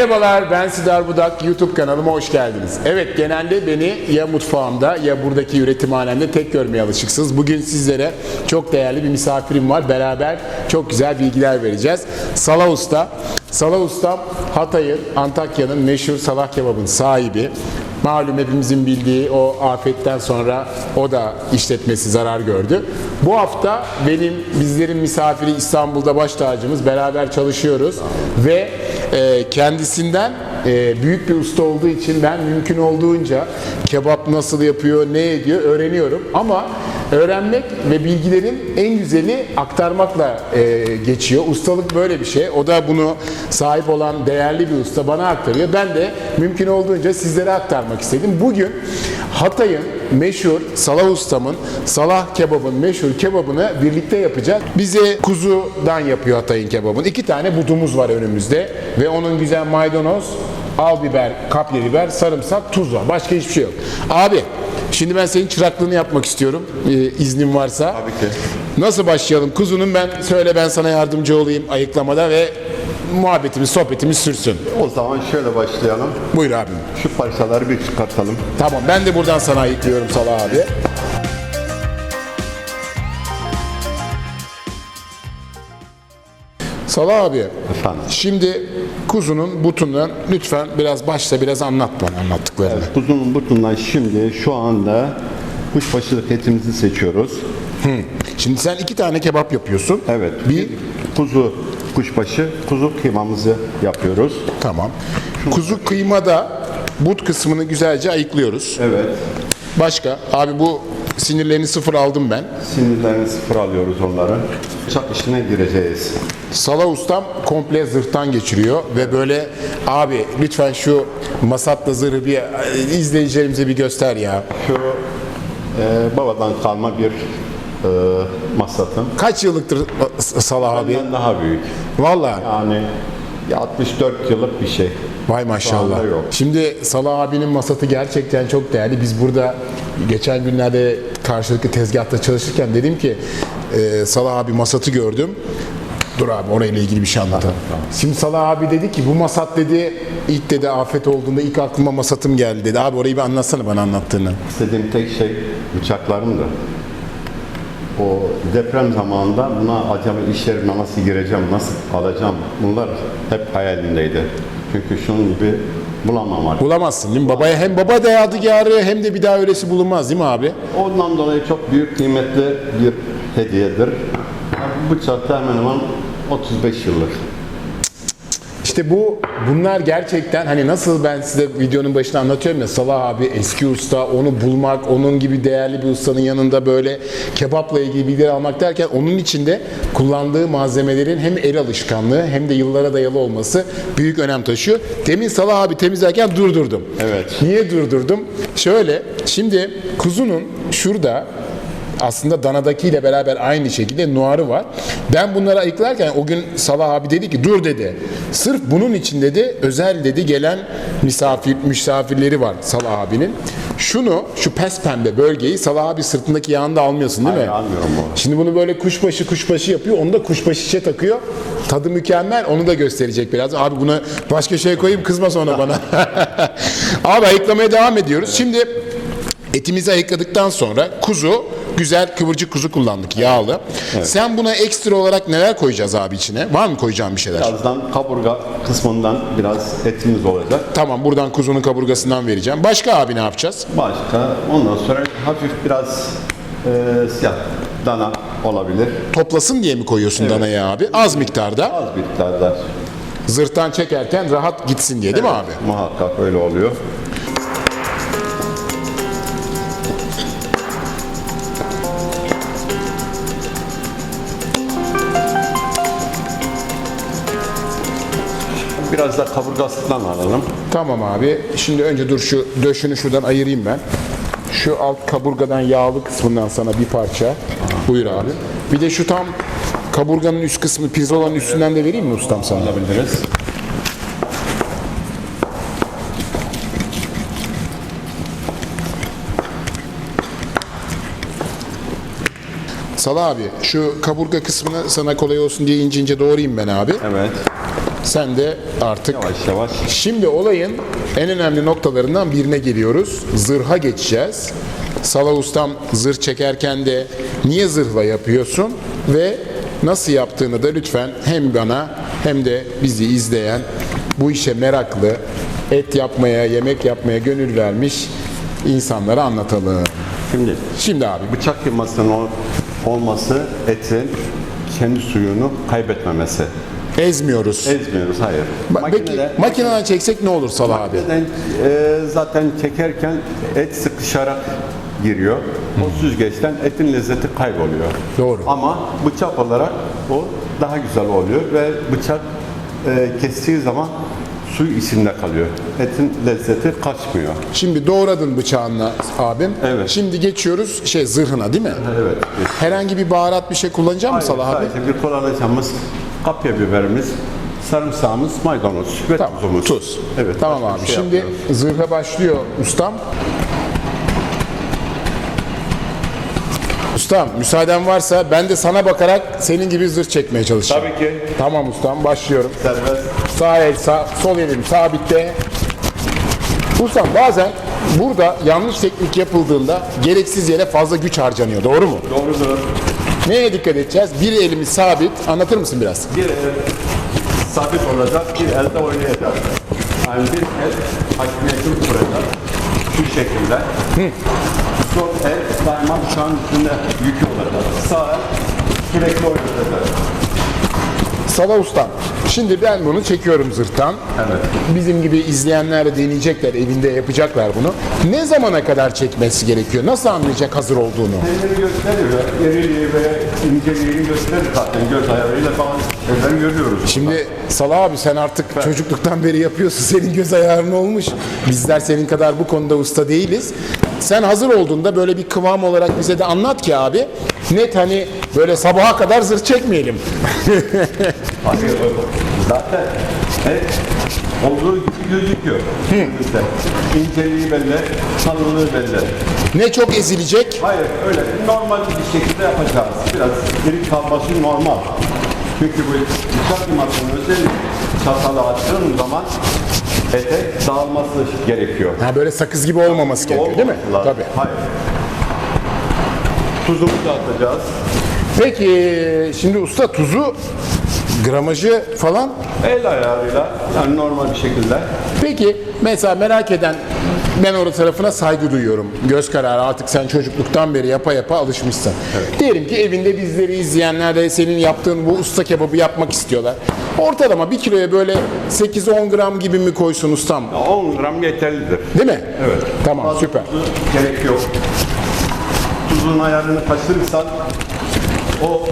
Merhabalar ben Sidar Budak YouTube kanalıma hoş geldiniz. Evet genelde beni ya mutfağımda ya buradaki üretimhanemde tek görmeye alışıksınız. Bugün sizlere çok değerli bir misafirim var. Beraber çok güzel bilgiler vereceğiz. Salah Usta. Salah Usta Hatay'ın, Antakya'nın meşhur salah kebabın sahibi. Malum hepimizin bildiği o afetten sonra o da işletmesi zarar gördü. Bu hafta benim bizlerin misafiri İstanbul'da baş tacımız beraber çalışıyoruz ve e, kendisinden e, büyük bir usta olduğu için ben mümkün olduğunca kebap nasıl yapıyor, ne ediyor öğreniyorum. Ama öğrenmek ve bilgilerin en güzeli aktarmakla e, geçiyor. Ustalık böyle bir şey. O da bunu sahip olan değerli bir usta bana aktarıyor. Ben de mümkün olduğunca sizlere aktarmak istedim. Bugün Hatay'ın meşhur Salah ustamın Salah kebabın meşhur kebabını birlikte yapacağız. Bize kuzudan yapıyor Hatay'ın kebabını. İki tane budumuz var önümüzde ve onun güzel maydanoz, al biber, kapya biber, sarımsak, tuz var. Başka hiçbir şey yok. Abi şimdi ben senin çıraklığını yapmak istiyorum. Ee, iznin varsa. Tabii ki. Nasıl başlayalım? Kuzunun ben söyle ben sana yardımcı olayım ayıklamada ve muhabbetimiz, sohbetimiz sürsün. O zaman şöyle başlayalım. Buyur abim. Şu parçaları bir çıkartalım. Tamam ben de buradan sana ayıklıyorum Salah abi. Salah abi, Efendim. şimdi kuzunun butundan lütfen biraz başta biraz anlat bana anlattıklarını. Kuzunun butundan şimdi şu anda kuşbaşılık etimizi seçiyoruz. Şimdi sen iki tane kebap yapıyorsun. Evet. Bir, kuzu kuşbaşı, kuzu kıymamızı yapıyoruz. tamam. Kuzu kıymada but kısmını güzelce ayıklıyoruz. Evet. Başka, abi bu sinirlerini sıfır aldım ben. Sinirlerini sıfır alıyoruz onları. Bıçak işine gireceğiz. Salah ustam komple zırhtan geçiriyor ve böyle abi lütfen şu masatla zırhı bir e, izleyicilerimize bir göster ya. Şu e, babadan kalma bir e, masatın. Kaç yıllıktır e, Salah abi? Benden daha büyük. Vallahi Yani 64 yıllık bir şey. vay maşallah. yok. Şimdi Salah abinin masatı gerçekten çok değerli. Biz burada geçen günlerde karşılıklı tezgahta çalışırken dedim ki e, Salah abi masatı gördüm. Dur abi orayla ilgili bir şey anlatalım. Şimdi Salah abi dedi ki bu masat dedi ilk dedi afet olduğunda ilk aklıma masatım geldi dedi. Abi orayı bir anlatsana bana anlattığını. İstediğim tek şey bıçaklarımdı. O deprem zamanında buna acaba iş yerime nasıl gireceğim, nasıl alacağım bunlar hep hayalimdeydi. Çünkü şunun gibi bulamam artık. Bulamazsın değil mi? Babaya hem baba da yadigarı hem de bir daha öylesi bulunmaz değil mi abi? Ondan dolayı çok büyük kıymetli bir hediyedir. Bu da hemen hemen 35 yıllık. İşte bu bunlar gerçekten hani nasıl ben size videonun başında anlatıyorum ya Salah abi eski usta onu bulmak onun gibi değerli bir ustanın yanında böyle kebapla ilgili bilgiler almak derken onun içinde kullandığı malzemelerin hem el alışkanlığı hem de yıllara dayalı olması büyük önem taşıyor. Demin Salah abi temizlerken durdurdum. Evet. Niye durdurdum? Şöyle şimdi kuzunun şurada aslında danadakiyle beraber aynı şekilde nuarı var. Ben bunları ayıklarken o gün Salah abi dedi ki dur dedi. Sırf bunun için dedi özel dedi gelen misafir misafirleri var Salah abinin. Şunu şu pes pembe bölgeyi Salah abi sırtındaki yağını da almıyorsun değil mi? Hayır, almıyorum bu. Şimdi bunu böyle kuşbaşı kuşbaşı yapıyor. Onu da kuşbaşı şişe takıyor. Tadı mükemmel. Onu da gösterecek biraz. Abi buna başka şey koyayım kızma sonra bana. Abi ayıklamaya devam ediyoruz. Şimdi etimizi ayıkladıktan sonra kuzu güzel kıvırcık kuzu kullandık yağlı. Sen buna ekstra olarak neler koyacağız abi içine? Var mı koyacağım bir şeyler? Birazdan kaburga kısmından biraz etimiz olacak. Tamam buradan kuzunun kaburgasından vereceğim. Başka abi ne yapacağız? Başka ondan sonra hafif biraz e, siyah dana olabilir. Toplasın diye mi koyuyorsun danayı abi? Az miktarda. Az miktarda. Zırhtan çekerken rahat gitsin diye değil mi abi? Muhakkak öyle oluyor. Biraz da kaburgasından alalım. Tamam abi. Şimdi önce dur şu döşünü şuradan ayırayım ben. Şu alt kaburgadan yağlı kısmından sana bir parça. Buyur abi. Bir de şu tam kaburganın üst kısmı pirzolanın üstünden de vereyim mi ustam sana? Alabiliriz. Salah abi şu kaburga kısmını sana kolay olsun diye ince ince doğrayayım ben abi. Evet. Sen de artık Yavaş yavaş. Şimdi olayın en önemli noktalarından birine geliyoruz. Zırha geçeceğiz. Sala ustam zırh çekerken de niye zırhla yapıyorsun ve nasıl yaptığını da lütfen hem bana hem de bizi izleyen bu işe meraklı, et yapmaya, yemek yapmaya gönül vermiş insanlara anlatalım. Şimdi Şimdi abi bıçak kıymasının ol- olması etin kendi suyunu kaybetmemesi. Ezmiyoruz. Ezmiyoruz, hayır. Ba- Peki Makinede- makineden çeksek ne olur Sala abi? Makineden, e, zaten çekerken et sıkışarak giriyor. O süzgeçten etin lezzeti kayboluyor. Doğru. Ama bıçak olarak o daha güzel oluyor ve bıçak e, kestiği zaman su içinde kalıyor. Etin lezzeti kaçmıyor. Şimdi doğradın bıçağınla abim. Evet. Şimdi geçiyoruz şey zırhına değil mi? Evet. Herhangi bir baharat bir şey kullanacak mısın Salah abi? Sadece bir kullanacağımız kapya biberimiz, sarımsağımız, maydanoz ve Tamam. tuzumuz. Tuz. Evet. Tamam abi. şey Şimdi yapmıyoruz. zırha başlıyor ustam. Ustam müsaaden varsa ben de sana bakarak senin gibi zırh çekmeye çalışacağım. Tabii ki. Tamam ustam başlıyorum. Serbest. Sağ el sağ, sol elim sabitte. Ustam bazen burada yanlış teknik yapıldığında gereksiz yere fazla güç harcanıyor. Doğru mu? Doğrudur. Neye dikkat edeceğiz? Bir elimiz sabit. Anlatır mısın biraz? Bir el sabit olacak, bir elde oynayacak. Yani bir el hakimiyetini kuracak. Şu şekilde. Sol el daima bıçağın üstünde yükü olacak. Sağ el sürekli oynatacak. Sala ustam. Şimdi ben bunu çekiyorum zırhtan. Evet. Bizim gibi izleyenler de deneyecekler, evinde yapacaklar bunu. Ne zamana kadar çekmesi gerekiyor? Nasıl anlayacak hazır olduğunu? Kendini gösteriyor. İriliği ve inceliğini gösterir zaten. Göz ayarıyla falan şeyler görüyoruz. Şimdi Sala abi sen artık çocukluktan beri yapıyorsun. Senin göz ayarın olmuş. Bizler senin kadar bu konuda usta değiliz. Sen hazır olduğunda böyle bir kıvam olarak bize de anlat ki abi. Net hani böyle sabaha kadar zırh çekmeyelim. Hayır, zaten et olduğu gibi gözüküyor. Bizde. İnceliği belli, kalınlığı belli. ne çok ezilecek Hayır öyle normal bir şekilde yapacağız. Biraz iri kalması normal. Çünkü bu bıçak limasının özelliği çatalı açtığın zaman ete dağılması gerekiyor. Ha böyle sakız gibi olmaması gerekiyor değil mi? Lazım. Tabii. Hayır. Tuzumuzu atacağız. Peki şimdi usta tuzu gramajı falan El ayarıyla yani normal bir şekilde. Peki mesela merak eden ben orada tarafına saygı duyuyorum. Göz kararı artık sen çocukluktan beri yapa yapa alışmışsın. Diyelim ki evinde bizleri izleyenler de senin yaptığın bu usta kebabı yapmak istiyorlar. Ortalama bir kiloya böyle 8-10 gram gibi mi koysun ustam? 10 gram yeterlidir. Değil mi? Evet. Tamam Fazla süper. gerek yok. Tuzun ayarını kaçırırsan o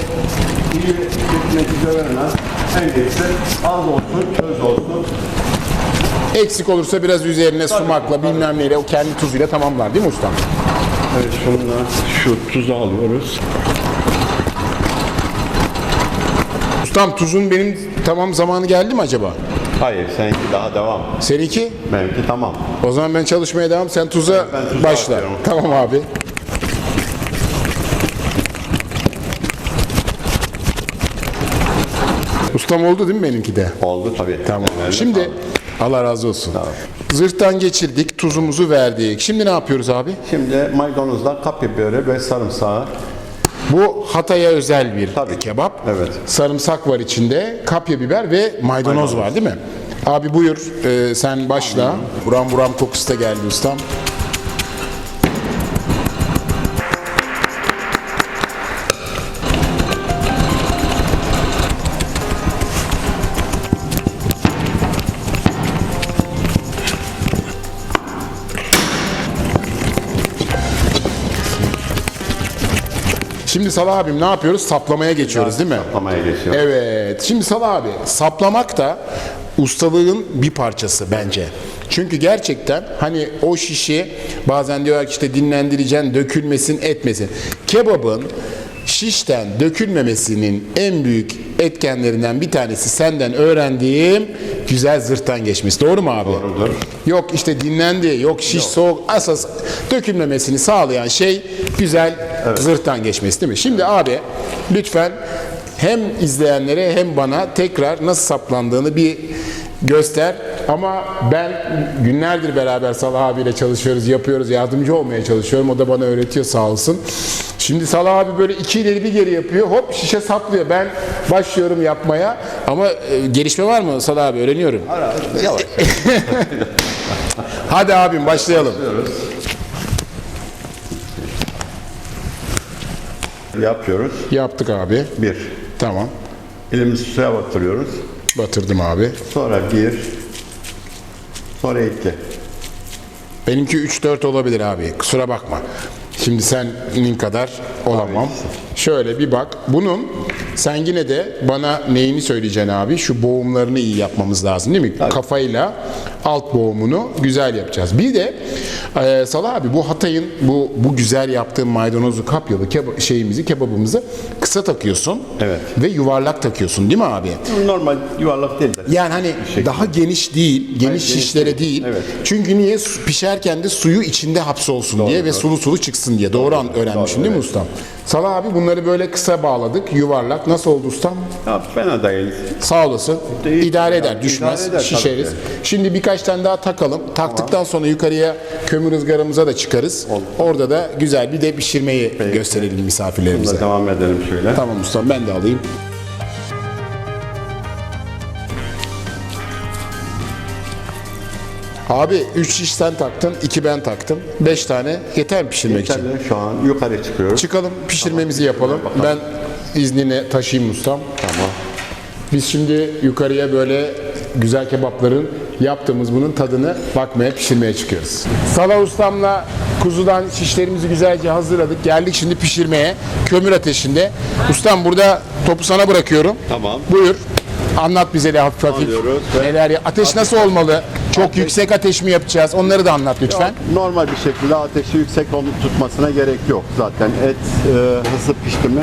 iyi bir netice vermez. En iyisi az olsun, öz olsun. Eksik olursa biraz üzerine sumakla bilmem neyle o kendi tuzuyla tamamlar değil mi ustam? Evet şunla şu tuzu alıyoruz. Ustam tuzun benim tamam zamanı geldi mi acaba? Hayır seninki daha devam. Seninki? Benimki tamam. O zaman ben çalışmaya devam. Sen tuza Ben tuza başla. atıyorum. Tamam abi. Ustam oldu değil mi benimki de? Oldu tabii. Tamam. Eline Şimdi sağlık. Allah razı olsun. Zırhtan geçirdik, tuzumuzu verdik. Şimdi ne yapıyoruz abi? Şimdi maydanozla kapya biberi ve sarımsağı Bu Hatay'a özel bir Tabii. kebap. Evet. Sarımsak var içinde, kapya biber ve maydanoz, var değil mi? Abi buyur, e, sen başla. Buram buram kokusu da geldi ustam. Şimdi Salah abim ne yapıyoruz? Saplamaya geçiyoruz değil mi? Saplamaya geçiyor. Evet. Şimdi Salah abi saplamak da ustalığın bir parçası bence. Çünkü gerçekten hani o şişi bazen diyorlar ki işte dinlendireceksin, dökülmesin, etmesin. Kebabın şişten dökülmemesinin en büyük etkenlerinden bir tanesi senden öğrendiğim güzel zırhtan geçmesi. Doğru mu abi? Doğrudur. Yok işte dinlendi, yok şiş soğuk. Asas dökülmemesini sağlayan şey güzel zırhtan geçmesi değil mi? Şimdi abi lütfen hem izleyenlere hem bana tekrar nasıl saplandığını bir göster. Ama ben günlerdir beraber Salah abiyle çalışıyoruz, yapıyoruz, yardımcı olmaya çalışıyorum. O da bana öğretiyor sağ olsun. Şimdi Salah abi böyle iki ileri bir geri yapıyor. Hop şişe saplıyor. Ben başlıyorum yapmaya. Ama e, gelişme var mı Salah abi? Öğreniyorum. Yavaş. Hadi abim başlayalım. Yapıyoruz. Yaptık abi. Bir. Tamam. Elimizi suya batırıyoruz. Batırdım abi. Sonra bir. Sonra iki. Benimki 3-4 olabilir abi. Kusura bakma. Şimdi senin kadar olamam. Şöyle bir bak. Bunun sen yine de bana neyini söyleyeceksin abi? Şu boğumlarını iyi yapmamız lazım değil mi? Kafayla alt boğumunu güzel yapacağız. Bir de e, Salah abi bu Hatay'ın bu bu güzel yaptığın maydanozu kapyalı keba- şeyimizi kebabımızı kısa takıyorsun. Evet. Ve yuvarlak takıyorsun değil mi abi? Normal yuvarlak değil de. Yani hani daha geniş değil, geniş geniş şişlere değil. değil. Evet. Çünkü niye pişerken de suyu içinde hapsolsun diye ve sulu sulu çıksın diye. Doğru, an öğrenmişim doğru, değil mi evet. ustam? Salah abi bunları böyle kısa bağladık, yuvarlak. Nasıl oldu ustam? Ya, fena değil. Sağ olasın. Değil. İdare eder, Ya, düşmez, idare eder şişeriz. Şimdi birkaç tane daha takalım. Taktıktan sonra yukarıya kömür ızgaramıza da çıkarız. Orada da güzel bir de pişirmeyi gösterelim misafirlerimize. Bunda devam edelim şöyle. Tamam ustam ben de alayım. Abi 3 şiş sen taktın, 2 ben taktım. 5 tane yeter mi pişirmek için? Yeterli. Şu an yukarı çıkıyoruz. Çıkalım pişirmemizi yapalım. Ben iznini taşıyayım ustam. Tamam. Biz şimdi yukarıya böyle güzel kebapların yaptığımız bunun tadını bakmaya, pişirmeye çıkıyoruz. Salah ustamla kuzudan şişlerimizi güzelce hazırladık. Geldik şimdi pişirmeye. Kömür ateşinde. Ustam burada topu sana bırakıyorum. Tamam. Buyur. Anlat bize de hafif hafif. Alıyoruz ve- Neler ya? Ateş nasıl olmalı? Çok yüksek ateş mi yapacağız? Onları da anlat lütfen. Normal bir şekilde ateşi yüksek olup tutmasına gerek yok. Zaten et e, hızlı pişti mi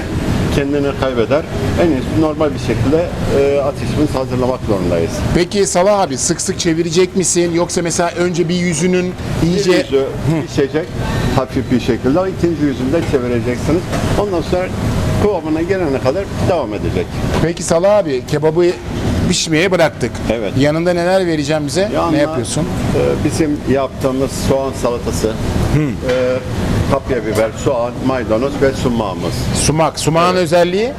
kendini kaybeder. En iyisi normal bir şekilde e, ateşimizi hazırlamak zorundayız. Peki Salah abi sık sık çevirecek misin? Yoksa mesela önce bir yüzünün Bir iyice... yüzü pişecek hafif bir şekilde. ikinci yüzünü de çevireceksiniz. Ondan sonra kıvamına gelene kadar devam edecek. Peki Salah abi kebabı pişmeye bıraktık. Evet. Yanında neler vereceğim bize? Yanına, ne yapıyorsun? e, bizim yaptığımız soğan salatası, e, kapya biber, soğan, maydanoz ve sumağımız. Sumak. Sumağın özelliği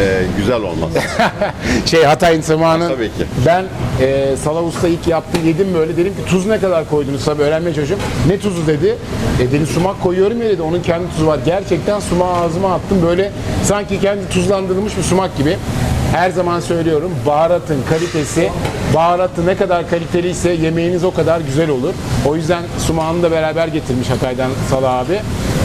E, güzel olmaz. şey Hatay'ın sumağının. Tabii ki. Ben e, Salah Usta ilk yaptı yedim böyle dedim ki tuz ne kadar koydunuz tabii öğrenmeye çalışıyorum. Ne tuzu dedi. E dedi sumak koyuyorum ya dedi onun kendi tuzu var. Gerçekten sumağı ağzıma attım böyle sanki kendi tuzlandırılmış bir sumak gibi. Her zaman söylüyorum baharatın kalitesi, baharatı ne kadar kaliteliyse yemeğiniz o kadar güzel olur. O yüzden sumağını da beraber getirmiş Hatay'dan Salah abi.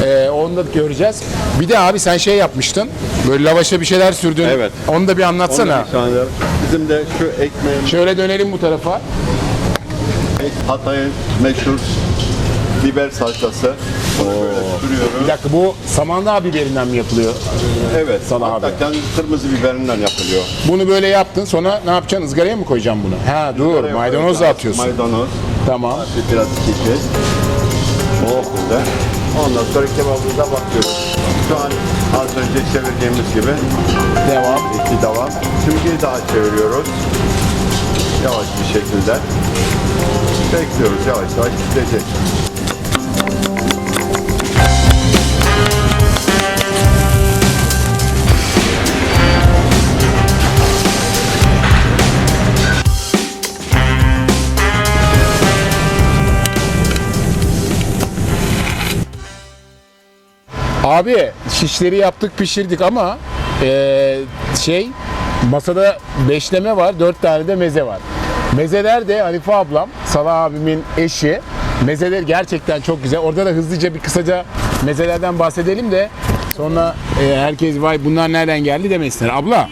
E, onu da göreceğiz. Bir de abi sen şey yapmıştın. Böyle lavaşa bir şeyler sürdün. Evet. Onu da bir anlatsana. Onu bir saniye. Bizim de şu ekmeğimiz Şöyle dönelim bu tarafa. Hatay'ın meşhur biber salçası. Bunu böyle Bir dakika bu samandağ biberinden mi yapılıyor? Evet. Hatta abi. kırmızı biberinden yapılıyor. Bunu böyle yaptın sonra ne yapacaksın? Izgaraya mı koyacaksın bunu? Ha dur maydanoz da atıyorsun. Maydanoz. Tamam. Bir biraz çekeceğiz. Oh güzel. Ondan sonra kebabımıza bakıyoruz. Şu an az önce çevirdiğimiz gibi Devam. iki devam. Şimdi bir daha çeviriyoruz. Yavaş bir şekilde. Bekliyoruz yavaş yavaş pişecek. Abi şişleri yaptık pişirdik ama eee, şey masada beşleme var dört tane de meze var. Mezeler de Hanife ablam, Salah abimin eşi. Mezeler gerçekten çok güzel. Orada da hızlıca bir kısaca mezelerden bahsedelim de sonra eee, herkes vay bunlar nereden geldi demesinler. Abla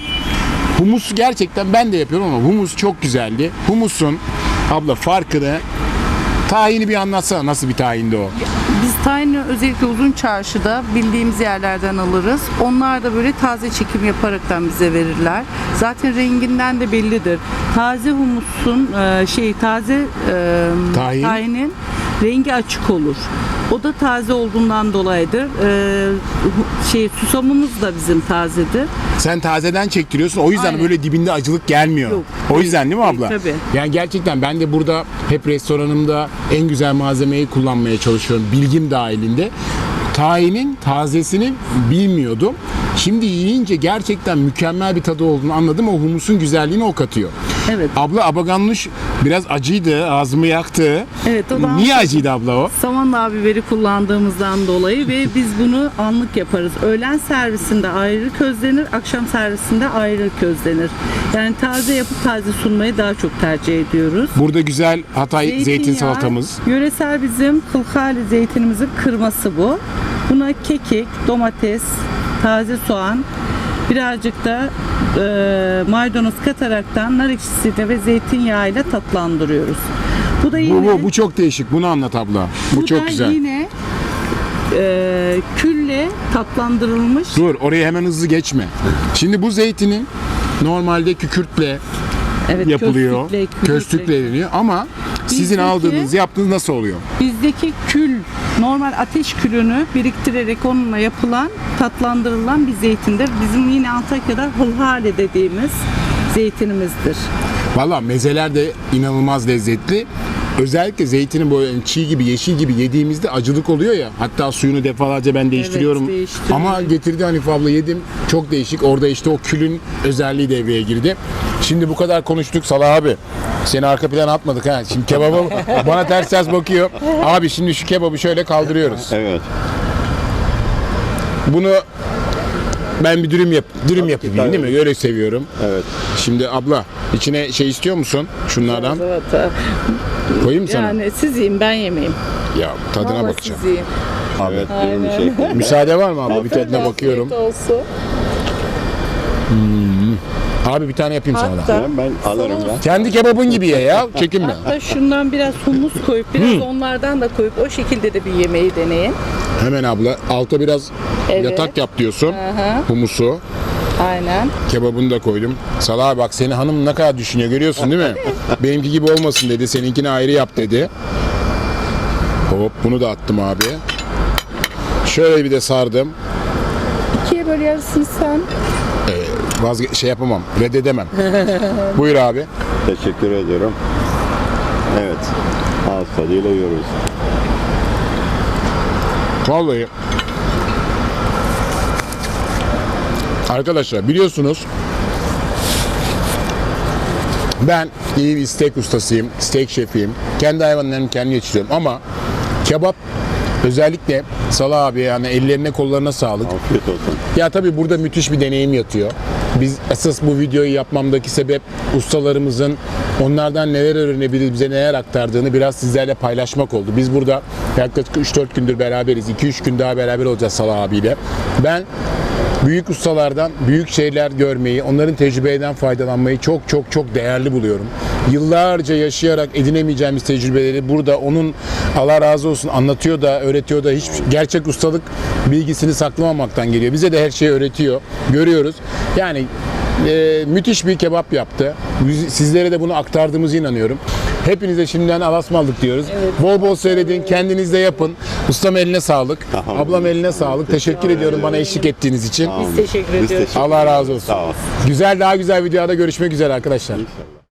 humus gerçekten ben de yapıyorum ama humus çok güzeldi. Humusun abla farkını tahini bir anlatsana nasıl bir tahindi o? Biz tayini özellikle uzun çarşıda bildiğimiz yerlerden alırız. Onlar da böyle taze çekim yaparaktan bize verirler. Zaten renginden de bellidir. Taze humusun e, şey taze e, Tahin. tahinin rengi açık olur. O da taze olduğundan dolayıdır. Ee, şey susamımız da bizim tazedir. Sen tazeden çektiriyorsun. O yüzden Aynen. böyle dibinde acılık gelmiyor. Yok, o yüzden değil mi abla? tabii. Yani gerçekten ben de burada hep restoranımda en güzel malzemeyi kullanmaya çalışıyorum. Bilgim dahilinde. Tahinin tazesini bilmiyordum. Şimdi yiyince gerçekten mükemmel bir tadı olduğunu anladım. O humusun güzelliğini o katıyor. Evet. Abla abaganluş biraz acıydı. Ağzımı yaktı. Evet, o da- Niye acıydı abla o? Samanlı biberi kullandığımızdan dolayı ve biz bunu anlık yaparız. Öğlen servisinde ayrı közlenir, akşam servisinde ayrı közlenir. Yani taze yapıp taze sunmayı daha çok tercih ediyoruz. Burada güzel Hatay zeytin Zeytinyağı, salatamız. Yöresel bizim kılkali zeytinimizin kırması bu. Buna kekik, domates, taze soğan, birazcık da e, maydanoz kataraktan nar ekşisiyle ve zeytinyağıyla tatlandırıyoruz. Bu da yine Bu, bu, bu çok değişik. Bunu anlat abla. Bu, bu çok da güzel. yine e, külle tatlandırılmış. Dur oraya hemen hızlı geçme. Şimdi bu zeytinin normalde kükürtle Evet, yapılıyor. köstükle. Köstükle ediliyor ama sizin Bizdeki- aldığınız, yaptığınız nasıl oluyor? Bizdeki kül, normal ateş külünü biriktirerek onunla yapılan, tatlandırılan bir zeytindir. Bizim yine Antakya'da hılhale dediğimiz zeytinimizdir. Valla mezeler de inanılmaz lezzetli. Özellikle zeytinin böyle çiğ gibi, yeşil gibi yediğimizde acılık oluyor ya. Hatta suyunu defalarca ben değiştiriyorum. değiştiriyorum. Ama getirdi Hanife abla yedim. Çok değişik. Orada işte o külün özelliği devreye girdi. Şimdi bu kadar konuştuk Salah abi. Seni arka plana atmadık ha. Şimdi kebabı bana ters ters bakıyor. Abi şimdi şu kebabı şöyle kaldırıyoruz. Evet. Bunu ben bir dürüm yap dürüm yapayım tabii. değil mi? Öyle seviyorum. Evet. Şimdi abla içine şey istiyor musun? Şunlardan Evet. koyayım mı sana? Yani siz yiyin ben yemeyeyim. Ya tadına Vallahi bakacağım. siz yiyin. Evet. Bir şey koyayım. Müsaade var mı abla? Bir tadına bakıyorum. Afiyet olsun. Abi bir tane yapayım sana da. Hatta, Ben alırım ben. Kendi kebabın gibi ye ya. Çekinme. hatta şundan biraz humus koyup biraz onlardan da koyup o şekilde de bir yemeği deneyin. Hemen abla alta biraz Evet. yatak yap diyorsun. Humusu. Aynen. Kebabını da koydum. Salah abi bak seni hanım ne kadar düşünüyor görüyorsun değil mi? Benimki gibi olmasın dedi. Seninkini ayrı yap dedi. Hop bunu da attım abi. Şöyle bir de sardım. İkiye böl yarısını sen. Vazge şey yapamam. Reddedemem. Buyur abi. Teşekkür ediyorum. Evet. Ağız tadıyla yiyoruz. Vallahi Arkadaşlar biliyorsunuz ben iyi bir steak ustasıyım, steak şefiyim. Kendi hayvanlarımı kendim yetiştiriyorum ama kebap özellikle Salah abi yani ellerine kollarına sağlık. Afiyet olsun. Ya tabii burada müthiş bir deneyim yatıyor. Biz esas bu videoyu yapmamdaki sebep ustalarımızın onlardan neler öğrenebiliriz, bize neler aktardığını biraz sizlerle paylaşmak oldu. Biz burada yaklaşık 3-4 gündür beraberiz. 2-3 gün daha beraber olacağız Salah abiyle. Ben büyük ustalardan büyük şeyler görmeyi, onların tecrübeden faydalanmayı çok çok çok değerli buluyorum. Yıllarca yaşayarak edinemeyeceğimiz tecrübeleri burada onun Allah razı olsun anlatıyor da öğretiyor da hiç gerçek ustalık bilgisini saklamamaktan geliyor. Bize de her şeyi öğretiyor. Görüyoruz. Yani e, müthiş bir kebap yaptı. Biz- Sizlere de bunu aktardığımıza inanıyorum. Hepinize şimdiden alasmaldık diyoruz. Bol bol seyredin, kendiniz de yapın. Ustam eline sağlık. Tamam. Ablam eline sağlık. Teşekkür ediyorum bana eşlik ettiğiniz için. Biz teşekkür ediyoruz. Allah razı olsun. Güzel daha güzel videoda görüşmek üzere arkadaşlar.